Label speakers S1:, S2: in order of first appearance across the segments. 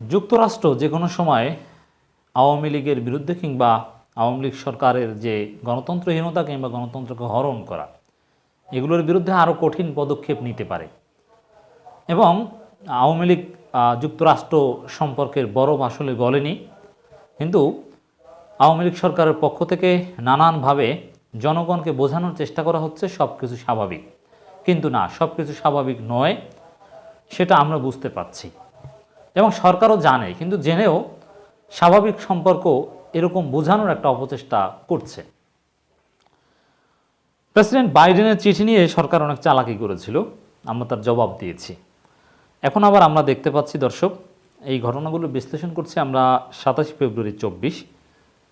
S1: যুক্তরাষ্ট্র যে কোনো সময় আওয়ামী লীগের বিরুদ্ধে কিংবা আওয়ামী লীগ সরকারের যে গণতন্ত্রহীনতা কিংবা গণতন্ত্রকে হরণ করা, এগুলোর বিরুদ্ধে আরও কঠিন পদক্ষেপ নিতে পারে। এবং আওয়ামী লীগ যুক্তরাষ্ট্র সম্পর্কের বরফ আসলে গলেনি। কিন্তু আওয়ামী লীগ সরকারের পক্ষ থেকে নানানভাবে জনগণকে বোঝানোর চেষ্টা করা হচ্ছে সব কিছু স্বাভাবিক। কিন্তু না সব কিছু স্বাভাবিক নয়, সেটা আমরা বুঝতে পারছি। এবং সরকারও জানে, কিন্তু জেনেও স্বাভাবিক সম্পর্ক এরকম বোঝানোর একটা অপচেষ্টা করছে। প্রেসিডেন্ট বাইডেনের চিঠি নিয়ে সরকার অনেক চালাকি করেছিল, আমরা তার জবাব দিয়েছি। এখন আবার আমরা দেখতে পাচ্ছি, দর্শক, এই ঘটনাগুলো বিশ্লেষণ করছি আমরা সাতাশ ফেব্রুয়ারি চব্বিশ।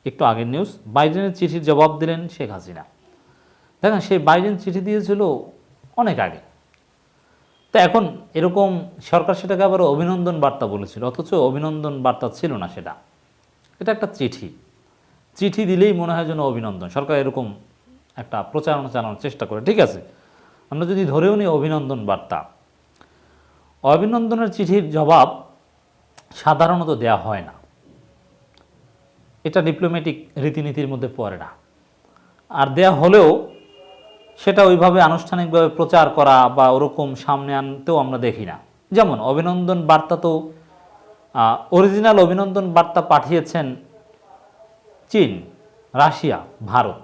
S1: একটু আগের নিউজ, বাইডেনের চিঠির জবাব দিলেন শেখ হাসিনা। দেখেন, সেই বাইডেন চিঠি দিয়েছিল অনেক আগে। তো এখন এরকম সরকার সেটাকে আবার অভিনন্দন বার্তা বলেছিল, অথচ অভিনন্দন বার্তা ছিল না সেটা। এটা একটা চিঠি। চিঠি দিলেই মনে হয় যেন অভিনন্দন। সরকার এরকম একটা প্রচারণা চালানোর চেষ্টা করে। ঠিক আছে, আমরা যদি ধরেও নিই অভিনন্দন বার্তা। অভিনন্দনের চিঠির জবাব সাধারণত দেয়া হয় না। এটা ডিপ্লোম্যাটিক রীতিনীতির মধ্যে পড়ে না। আর দেয়া হলেও সেটা ওইভাবে আনুষ্ঠানিকভাবে প্রচার করা বা ওরকম সামনে আনতেও আমরা দেখি না। যেমন অভিনন্দন বার্তা তো অরিজিনাল অভিনন্দন বার্তা পাঠিয়েছেন চীন, রাশিয়া, ভারত।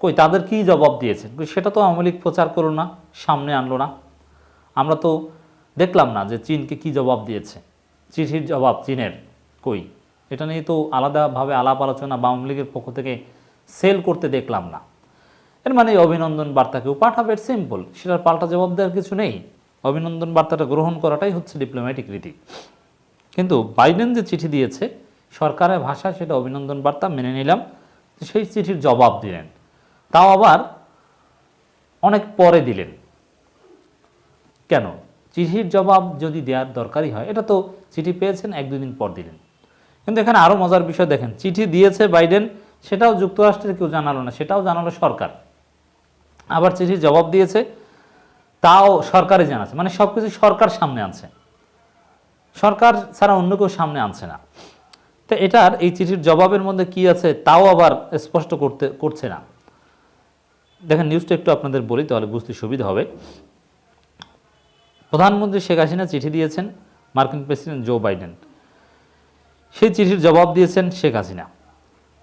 S1: কই, তাদের কী জবাব দিয়েছেন? সেটা তো আওয়ামী লীগ প্রচার করল না, সামনে আনলো না। আমরা তো দেখলাম না যে চীনকে কি জবাব দিয়েছে। চিঠির জবাব চীনের, কই? এটা নিয়ে তো আলাদাভাবে আলাপ আলোচনা বা আওয়ামী লীগের পক্ষ থেকে সেল করতে দেখলাম না। এর মানে অভিনন্দন বার্তা কেউ পাঠাবে সিম্পল সেটার পাল্টা জবাব দেওয়ার কিছু নেই। অভিনন্দন বার্তাটা গ্রহণ করাটাই হচ্ছে ডিপ্লোম্যাটিক রীতি কিন্তু বাইডেন যে চিঠি দিয়েছে সরকারের ভাষা সেটা অভিনন্দন বার্তা মেনে নিলাম সেই চিঠির জবাব দিলেন। তাও আবার অনেক পরে দিলেন। কেন? চিঠির জবাব যদি দেওয়ার দরকারই হয়, এটা তো চিঠি পেয়েছেন, এক দুদিন পর দিলেন। কিন্তু এখানে আরও মজার বিষয় দেখেন, চিঠি দিয়েছে বাইডেন, সেটাও যুক্তরাষ্ট্রের কেউ জানালো না, সেটাও জানালো সরকার। আবার চিঠির জবাব দিয়েছে, তাও সরকারই জানাচ্ছে। মানে সব কিছু সরকার সামনে আনছে। সরকার ছাড়া অন্য কেউ সামনে আনছে না। তো এটার এই চিঠির জবাবের মধ্যে কি আছে, তাও আবার স্পষ্ট করতে, করছে না। দেখেন নিউজটা একটু আপনাদের বলি, তাহলে বুঝতে সুবিধা হবে। প্রধানমন্ত্রী শেখ হাসিনা চিঠি দিয়েছেন মার্কিন প্রেসিডেন্ট জো বাইডেন। সেই চিঠির জবাব দিয়েছেন শেখ হাসিনা।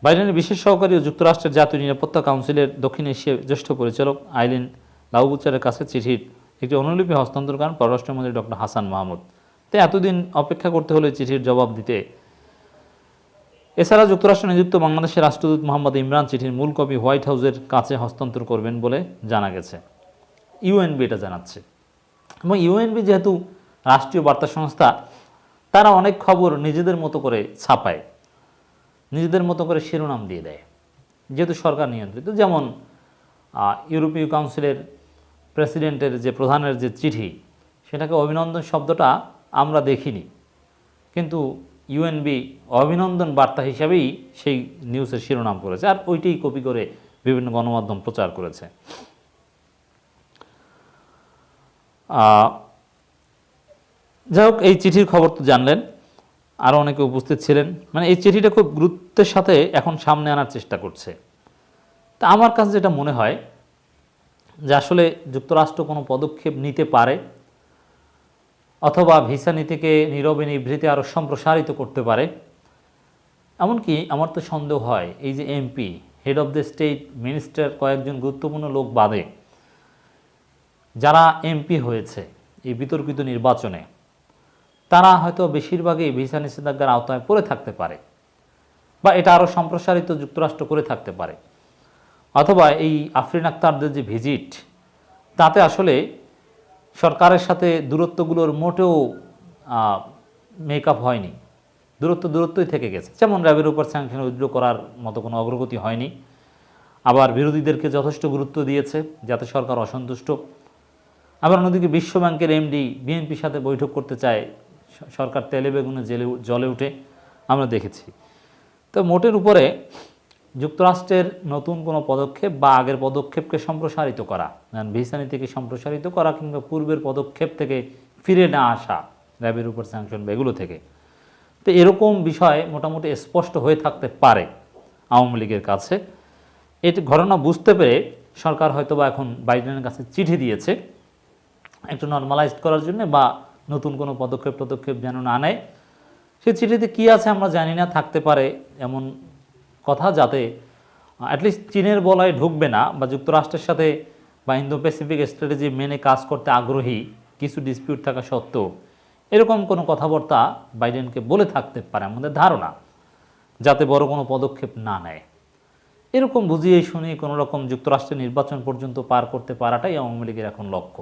S1: বাইডেনের বিশেষ সহকারী ও যুক্তরাষ্ট্রের জাতীয় নিরাপত্তা কাউন্সিলের দক্ষিণ এশিয়ার জ্যেষ্ঠ পরিচালক আইলিন লাউবুচারের কাছে চিঠির একটি অনুলিপি হস্তান্তর করেন পররাষ্ট্রমন্ত্রী ডক্টর হাসান মাহমুদ। তাই এতদিন অপেক্ষা করতে হলে চিঠির জবাব দিতে। এছাড়া যুক্তরাষ্ট্র নিযুক্ত বাংলাদেশের রাষ্ট্রদূত মোহাম্মদ ইমরান চিঠির মূল কপি হোয়াইট হাউসের কাছে হস্তান্তর করবেন বলে জানা গেছে। ইউএনবি এটা জানাচ্ছে। এবং ইউএনবি যেহেতু রাষ্ট্রীয় বার্তা সংস্থা, তারা অনেক খবর নিজেদের মতো করে ছাপায়। নিজেদের মতো করে শিরোনাম দিয়ে দেয়, যেহেতু সরকার নিয়ন্ত্রিত। যেমন ইউরোপীয় কাউন্সিলের প্রেসিডেন্টের যে প্রধানের যে চিঠি, সেটাকে অভিনন্দন শব্দটা আমরা দেখিনি। কিন্তু ইউএনবি অভিনন্দন বার্তা হিসাবেই সেই নিউজের শিরোনাম করেছে, আর ওইটাই কপি করে বিভিন্ন গণমাধ্যম প্রচার করেছে। যাই হোক, এই চিঠির খবর তো জানলেন। আরও অনেকে উপস্থিত ছিলেন। মানে এই চিঠিটা খুব গুরুত্বের সাথে এখন সামনে আনার চেষ্টা করছে। তা আমার কাছে যেটা মনে হয় যে আসলে যুক্তরাষ্ট্র কোনো পদক্ষেপ নিতে পারে অথবা ভিসা নীতিকে নীরবে নিভৃতে আরও সম্প্রসারিত করতে পারে, এমনকি আমার তো সন্দেহ হয় এই যে MP head of the state minister কয়েকজন গুরুত্বপূর্ণ লোক বাদে যারা এমপি হয়েছে এই বিতর্কিত নির্বাচনে। তারা হয়তো বেশিরভাগই ভিসা নিষেধাজ্ঞার আওতায় পড়ে থাকতে পারে বা এটা আরও সম্প্রসারিত যুক্তরাষ্ট্র করে থাকতে পারে। অথবা এই আফরিন আক্তারদের যে ভিজিট, তাতে আসলে সরকারের সাথে দূরত্বগুলোর মোটেও মেকআপ হয়নি। দূরত্ব দূরত্বই থেকে গেছে। যেমন র্যাবের উপর স্যাংশন উইথড্র করার মতো কোনো অগ্রগতি হয়নি। আবার বিরোধীদেরকে যথেষ্ট গুরুত্ব দিয়েছে যাতে সরকার অসন্তুষ্ট। আবার অন্যদিকে বিশ্ব ব্যাংকের এমডি বিএনপির সাথে বৈঠক করতে চায় সরকার তেলে বেগুনে জেলে জলে উঠে আমরা দেখেছি। তো মোটের উপরে যুক্তরাষ্ট্রের নতুন কোনো পদক্ষেপ বা আগের পদক্ষেপকে সম্প্রসারিত করা, যেমন ভিসা নীতিকে সম্প্রসারিত করা কিংবা পূর্বের পদক্ষেপ থেকে ফিরে না আসা, র্যাবের উপর স্যাংশন বা এগুলো থেকে। তো এরকম বিষয় মোটামুটি স্পষ্ট হয়ে থাকতে পারে আওয়ামী লীগের কাছে। এটি ঘটনা বুঝতে পেরে সরকার হয়তোবা এখন বাইডেনের কাছে চিঠি দিয়েছে, একটু নর্মালাইজড করার জন্য বা নতুন কোনো পদক্ষেপ পদক্ষেপ যেন না নেয়। সে চিঠিতে কী আছে আমরা জানি না, থাকতে পারে এমন কথা যাতে অ্যাটলিস্ট চীনের বলায় ঢুকবে না বা যুক্তরাষ্ট্রের সাথে বা ইন্দো প্যাসিফিক স্ট্র্যাটেজি মেনে কাজ করতে আগ্রহী, কিছু ডিসপিউট থাকা সত্ত্বেও, এরকম কোনো কথাবার্তা বাইডেনকে বলে থাকতে পারে আমাদের ধারণা, যাতে বড় কোনো পদক্ষেপ না নেয়। এরকম বুঝিয়ে শুনিয়ে কোনো রকম যুক্তরাষ্ট্রের নির্বাচন পর্যন্ত পার করতে পারাটাই আওয়ামী লীগের এখন লক্ষ্য।